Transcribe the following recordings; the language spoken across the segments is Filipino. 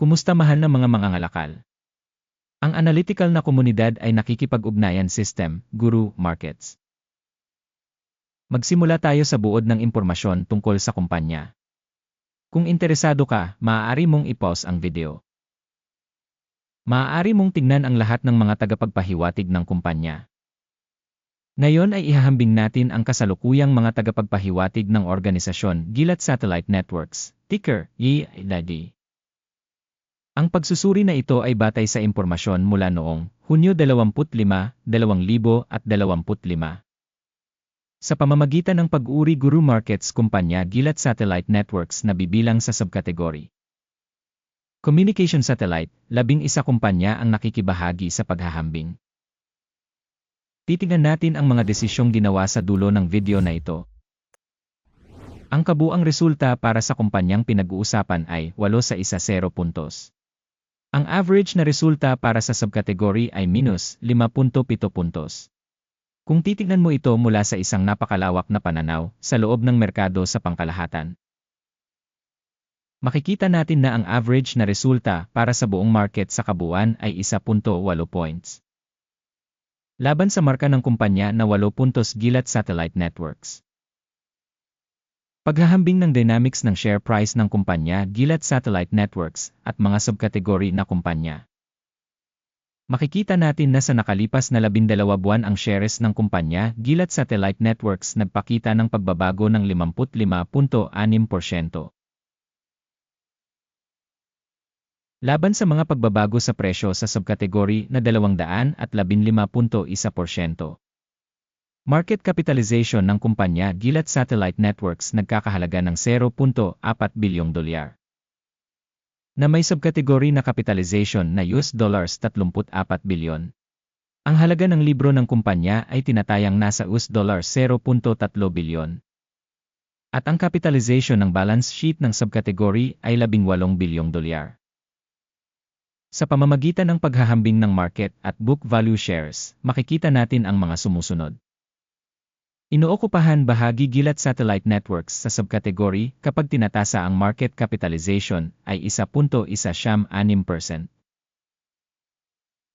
Kumusta mahal ng mga mangangalakal? Ang analytical na komunidad ay nakikipag-ugnayan system, guru, markets. Magsimula tayo sa buod ng impormasyon tungkol sa kumpanya. Kung interesado ka, maaari mong i-pause ang video. Maaari mong tingnan ang lahat ng mga tagapagpahiwatig ng kumpanya. Ngayon ay ihahambing natin ang kasalukuyang mga tagapagpahiwatig ng organisasyon Gilat Satellite Networks, ticker, YILAD. Ang pagsusuri na ito ay batay sa impormasyon mula noong Hunyo 25, 2025. Sa pamamagitan ng pag-uri Guru Markets Kumpanya Gilat Satellite Networks na bibilang sa subkategory. Communication Satellite, labing isa kumpanya ang nakikibahagi sa paghahambing. Titingnan natin ang mga desisyong ginawa sa dulo ng video na ito. Ang kabuang resulta para sa kumpanyang pinag-uusapan ay 8 sa isa 0 puntos. Ang average na resulta para sa subkategory ay minus 5.7 puntos. Kung titignan mo ito mula sa isang napakalawak na pananaw sa loob ng merkado sa pangkalahatan, makikita natin na ang average na resulta para sa buong market sa kabuuan ay 1.8 points. Laban sa marka ng kumpanya na 8 puntos Gilat Satellite Networks. Paghahambing ng dynamics ng share price ng kumpanya Gilat Satellite Networks at mga subkategory na kumpanya. Makikita natin na sa nakalipas na 12 buwan ang shares ng kumpanya Gilat Satellite Networks nagpakita ng pagbabago ng 55.6%. Laban sa mga pagbabago sa presyo sa subkategory na 215.1%. Market capitalization ng kumpanya Gilat Satellite Networks nagkakahalaga ng 0.4 bilyong dolyar. Na may subkategory na capitalization na US dollars 34 bilyon. Ang halaga ng libro ng kumpanya ay tinatayang nasa US dollars 0.3 bilyon. At ang capitalization ng balance sheet ng subkategory ay 18 bilyong dolyar. Sa pamamagitan ng paghahambing ng market at book value shares, makikita natin ang mga sumusunod. Inookupahan bahagi gilat satellite networks sa subkategory kapag tinatasa ang market capitalization ay 1.16%.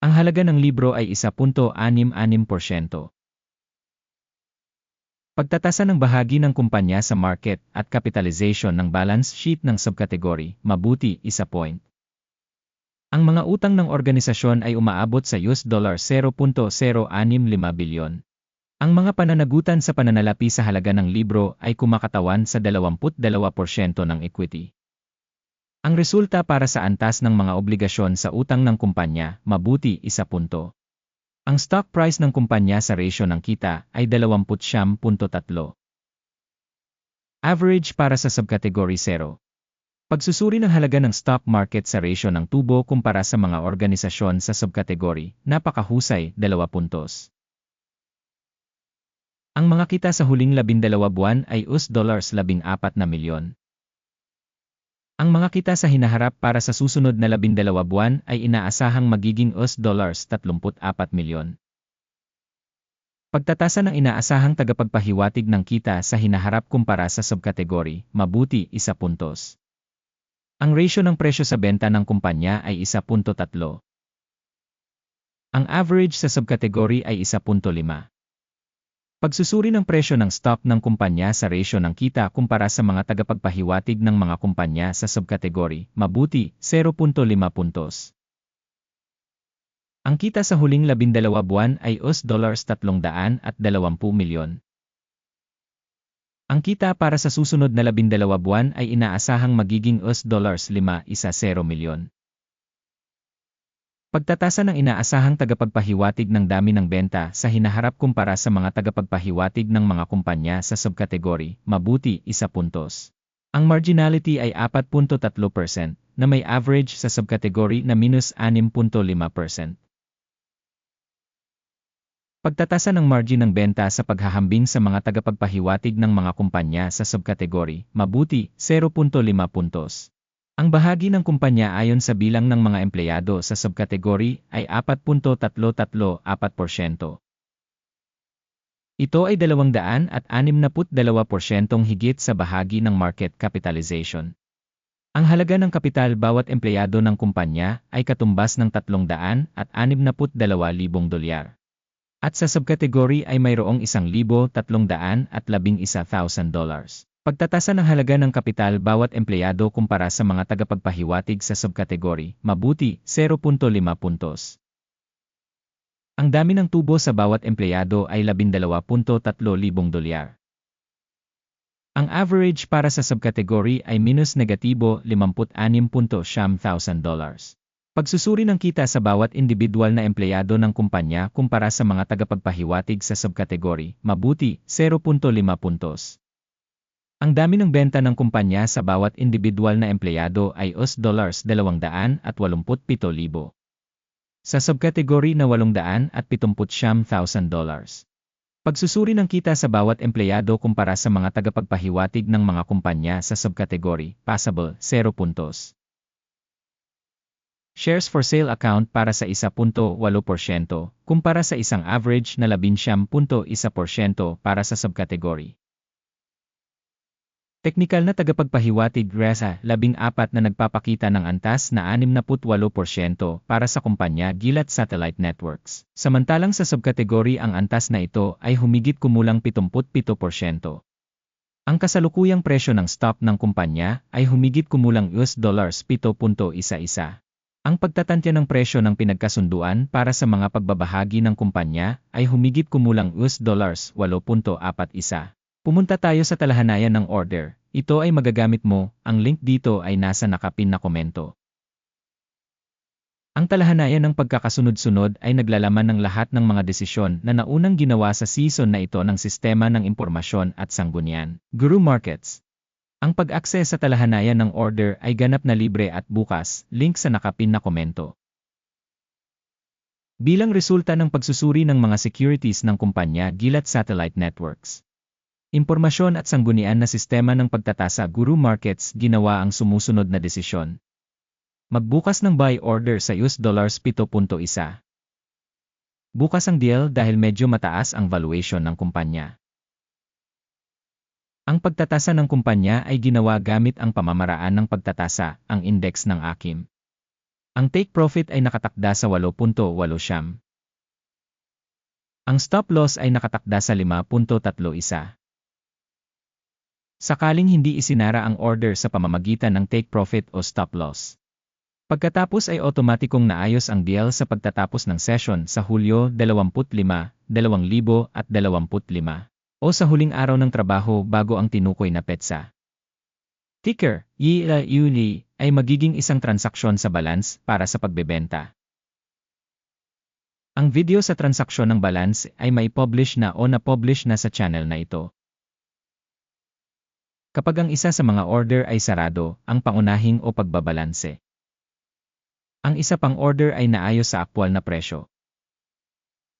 Ang halaga ng libro ay 1.66%. Pagtatasa ng bahagi ng kumpanya sa market at capitalization ng balance sheet ng subkategory, mabuti 1 point. Ang mga utang ng organisasyon ay umaabot sa US dollar 0.065 bilyon. Ang mga pananagutan sa pananalapi sa halaga ng libro ay kumakatawan sa 22% ng equity. Ang resulta para sa antas ng mga obligasyon sa utang ng kumpanya, mabuti isa punto. Ang stock price ng kumpanya sa ratio ng kita ay 20.3. Average para sa subcategory 0. Pagsusuri ng halaga ng stock market sa ratio ng tubo kumpara sa mga organisasyon sa subkategory, napakahusay, 2 puntos. Ang mga kita sa huling 12 buwan ay US dollars 14 na milyon. Ang mga kita sa hinaharap para sa susunod na 12 buwan ay inaasahang magiging US dollars 34 milyon. Pagtatasa ng inaasahang tagapagpahiwatig ng kita sa hinaharap kumpara sa subkategory, mabuti, isa puntos. Ang ratio ng presyo sa benta ng kumpanya ay 1.3. Ang average sa subkategory ay 1.5. Pagsusuri ng presyo ng stock ng kumpanya sa ratio ng kita kumpara sa mga tagapagpahiwatig ng mga kumpanya sa subkategory, mabuti, 0.5 puntos. Ang kita sa huling 12 buwan ay US dollars 320 milyon. Ang kita para sa susunod na 12 buwan ay inaasahang magiging US dollars 5.10 milyon. Pagtatasa ng inaasahang tagapagpahiwatig ng dami ng benta sa hinaharap kumpara sa mga tagapagpahiwatig ng mga kumpanya sa subkategory, mabuti, isa puntos. Ang marginality ay 4.3% na may average sa subkategory na minus 6.5%. Pagtatasa ng margin ng benta sa paghahambing sa mga tagapagpahiwatig ng mga kumpanya sa subkategory, mabuti, 0.5 puntos. Ang bahagi ng kumpanya ayon sa bilang ng mga empleyado sa subkategory ay 4.334%. Ito ay 262% higit sa bahagi ng market capitalization. Ang halaga ng kapital bawat empleyado ng kumpanya ay katumbas ng 300 at 62,000 dolyar. At sa subkategory ay mayroong 1,300 at 11,000 dollars. Pagtatasa ng halaga ng kapital bawat empleyado kumpara sa mga tagapagpahiwatig sa subkategory, mabuti, 0.5 puntos. Ang dami ng tubo sa bawat empleyado ay 12.3 libong dolyar. Ang average para sa subkategory ay minus negatibo 56.7 thousand dollars. Pagsusuri ng kita sa bawat individual na empleyado ng kumpanya kumpara sa mga tagapagpahiwatig sa subkategory, mabuti, 0.5 puntos. Ang dami ng benta ng kumpanya sa bawat individual na empleyado ay US dollars 287,000. Sa subkategory na 879,000 dollars. Pagsusuri ng kita sa bawat empleyado kumpara sa mga tagapagpahiwatig ng mga kumpanya sa subkategory, passable, 0 puntos. Shares for sale account para sa 1.8% kumpara sa isang average na 11.1% para sa subkategory. Teknikal na tagapagpahiwatig RESA 14 na nagpapakita ng antas na 68% para sa kumpanya Gilat Satellite Networks. Samantalang sa subkategory ang antas na ito ay humigit kumulang 77%. Ang kasalukuyang presyo ng stock ng kumpanya ay humigit kumulang US dollars 7.11. Ang pagtatantya ng presyo ng pinagkasunduan para sa mga pagbabahagi ng kumpanya ay humigit kumulang US dollars 8.41. Pumunta tayo sa talahanayan ng order. Ito ay magagamit mo, ang link dito ay nasa nakapin na komento. Ang talahanayan ng pagkakasunod-sunod ay naglalaman ng lahat ng mga desisyon na naunang ginawa sa season na ito ng sistema ng impormasyon at sanggunian. Guru Markets Ang pag-access sa talahanayan ng order ay ganap na libre at bukas, link sa nakapin na komento. Bilang resulta ng pagsusuri ng mga securities ng kumpanya Gilat Satellite Networks. Impormasyon at sanggunian na sistema ng pagtatasa Guru Markets ginawa ang sumusunod na desisyon. Magbukas ng buy order sa US dollars 7.1. Bukas ang deal dahil medyo mataas ang valuation ng kumpanya. Ang pagtatasa ng kumpanya ay ginawa gamit ang pamamaraan ng pagtatasa, ang index ng AKIM. Ang take profit ay nakatakda sa 8.8 siyam. Ang stop loss ay nakatakda sa 5.31. Sakaling hindi isinara ang order sa pamamagitan ng take profit o stop loss. Pagkatapos ay otomatikong naayos ang deal sa pagtatapos ng session sa Hulyo 25, 2025 o sa huling araw ng trabaho bago ang tinukoy na petsa. Ticker, YILA ay magiging isang transaksyon sa balance para sa pagbebenta. Ang video sa transaksyon ng balance ay may publish na o na-publish na sa channel na ito. Kapag ang isa sa mga order ay sarado, ang pangunahing o pagbabalanse. Ang isa pang order ay naayos sa aktwal na presyo.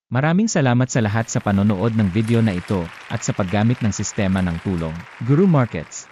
Maraming salamat sa lahat sa panonood ng video na ito at sa paggamit ng sistema ng tulong, Guru Markets.